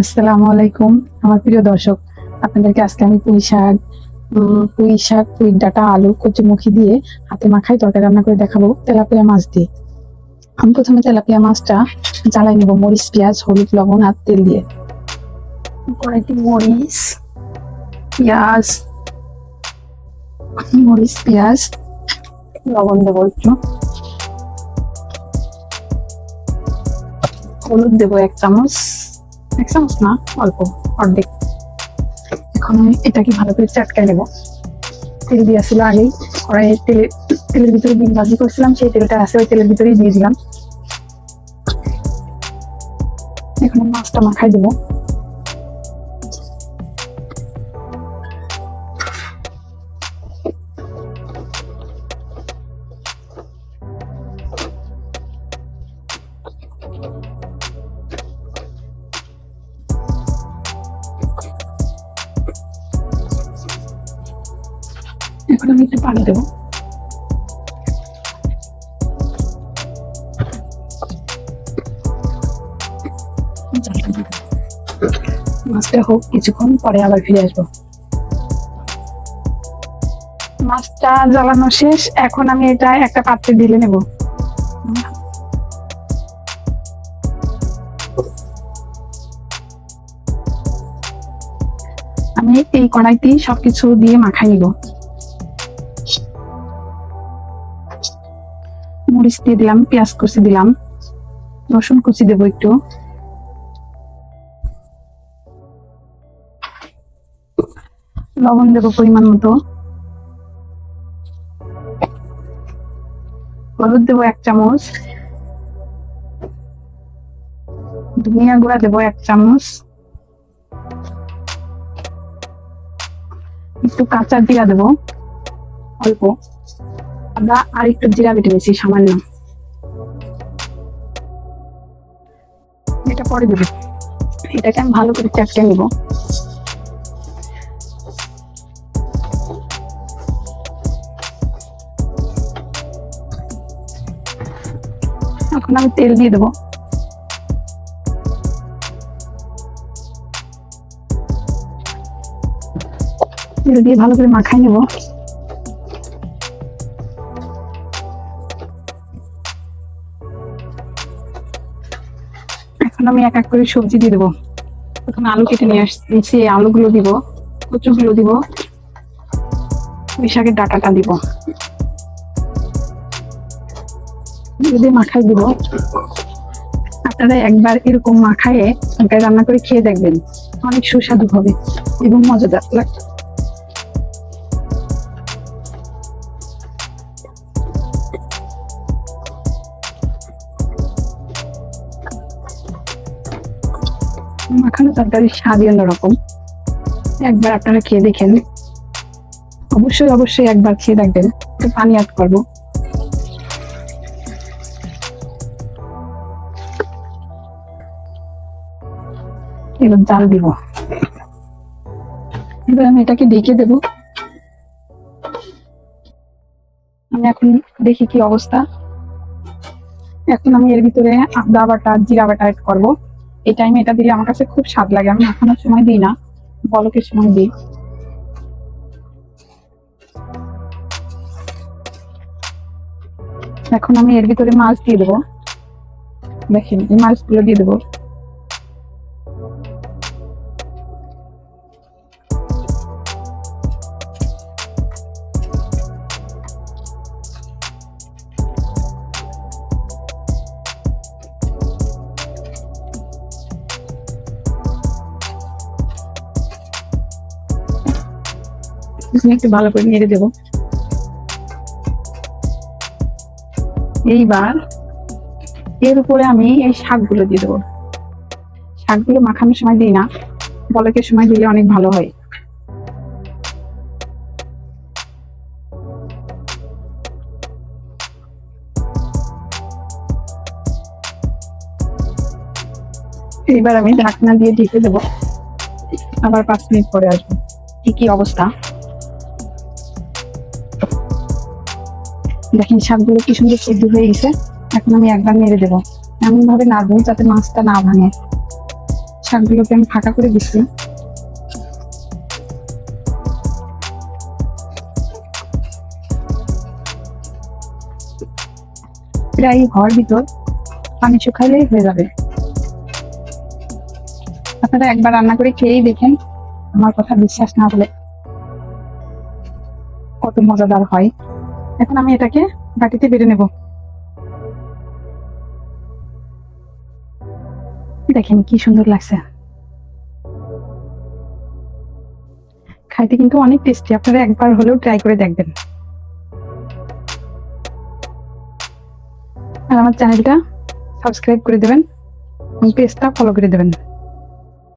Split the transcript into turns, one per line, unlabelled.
আসসালামু আলাইকুম। আমার প্রিয় দর্শক, আপনাদেরকে আজকে আমি পুঁই শাক পুঁই শাক, পুঁই ডাটা, আলু, কচুমুখি দিয়ে হাতে মাখাই তরকারি রান্না করে দেখাবো তেলাপিয়া মাছ দিয়ে। আমি প্রথমে তেলাপিয়া মাছটা জ্বালাই নেব মরিচ, পেঁয়াজ, হলুদ, লবণ আর তেল দিয়ে। কয়েকটি মরিচ, পেঁয়াজ মরিচ, পেঁয়াজ, লবণ দেবো একটু। হলুদ দেবো এক চামচ। এক চামচ না, অল্প, অর্ধেক। এখন আমি এটাকে ভালো করে চাটকায় নেব। তেল দিয়েছিল আগেই, কড়াইয়ে তেলে, তেলের ভিতরে ডিম ভাজি করছিলাম, সেই তেলটা আছে, ওই তেলের ভিতরেই দিয়ে দিলাম। এখন মাছটা মাখাই দেবো। এখন আমি একটু পানি দেবো। মাছটা হোক, কিছুক্ষণ পরে আবার ফিরে আসব। মাছটা জ্বালানো শেষ, এখন আমি এটা একটা পাত্রে ঢেলে নেব। আমি এই কড়াইতেই সবকিছু দিয়ে মাখাই নিব। মরিচ দিয়ে দিলাম, পেঁয়াজ কুচি দিলাম, রসুন কুচি দেবো একটু। লবণ দেবো পরিমাণ মতো। হলুদ দেবো এক চামচ। ধনিয়া গুঁড়া দেবো এক চামচ। একটু কাঁচা জিরা দেবো, অল্প। আদা আর একটু জিরা বেটে নিয়েছি, সামান্য। এটা পরে দেবো। এটাকে আমি ভালো করে চাটকে নিব। এখন আমি তেল দিয়ে দেবো। তেল দিয়ে ভালো করে মাখাই নেব। এখন আমি এক এক করে সবজি দিয়ে দেবো। প্রথমে আলু কেটে নিয়ে আসছি আলুগুলো দিব, কচুগুলো দিব পুঁই শাকের ডাটাটা দিব। দিয়ে মাখাই দিব। আপনারা একবার এরকম মাখায়ে রান্না করে খেয়ে দেখবেন, অনেক সুস্বাদু হবে এবং মজাদার লাগবে। মাখানো তরকারির স্বাদই অন্যরকম। একবার আপনারা খেয়ে দেখেন। অবশ্যই অবশ্যই একবার খেয়ে দেখবেন। একটু পানি অ্যাড করব। এবার জাল দিব। এবার আমি এটাকে ঢেকে দেব। আমি এখন দেখি কি অবস্থা। এখন আমি এর ভিতরে আদা বাটা, জিরা বাটা অ্যাড করব। এই টাইমে এটা দিলে আমার কাছে খুব স্বাদ লাগে। আমি এখনও সময় দিই না। বলকের সময় দিই? এখন আমি এর ভিতরে মাছ দিয়ে দেবো। দেখেন, এই মাছগুলো দিয়ে দেবো। এখানে একটু ভালো করে নেড়ে দেবো। এইবার এর উপরে আমি এই শাকগুলো দিয়ে দেবো। শাকগুলো মাখানোর সময় দিই না বলকের সময় দিলে অনেক ভালো হয়। এইবার আমি ঢাকনা দিয়ে ঢেকে দেবো। আবার পাঁচ মিনিট পরে আসব। কি কি অবস্থা? দেখেন শাকগুলো কি সুন্দর সেদ্ধ হয়ে গেছে। এখন আমি একবার নেড়ে দেবো। এমন ভাবে না নাড়বো যাতে মাছটা না ভাঙে। শাকগুলোকে আমি ফাঁকা করে দিচ্ছি। প্রায় হওয়ার ভিতর পানি শুকাইলেই হয়ে যাবে। আপনারা একবার রান্না করে খেয়েই দেখেন। আমার কথা বিশ্বাস না হলে কত মজাদার হয়। এখন আমি এটাকে বাটিতে বেড়ে নেব। দেখেন কি সুন্দর লাগছে। খাইতে কিন্তু অনেক টেস্টি আপনারা একবার হলেও ট্রাই করে দেখবেন। আর আমার চ্যানেলটা সাবস্ক্রাইব করে দেবেন এবং পেজটা ফলো করে দেবেন।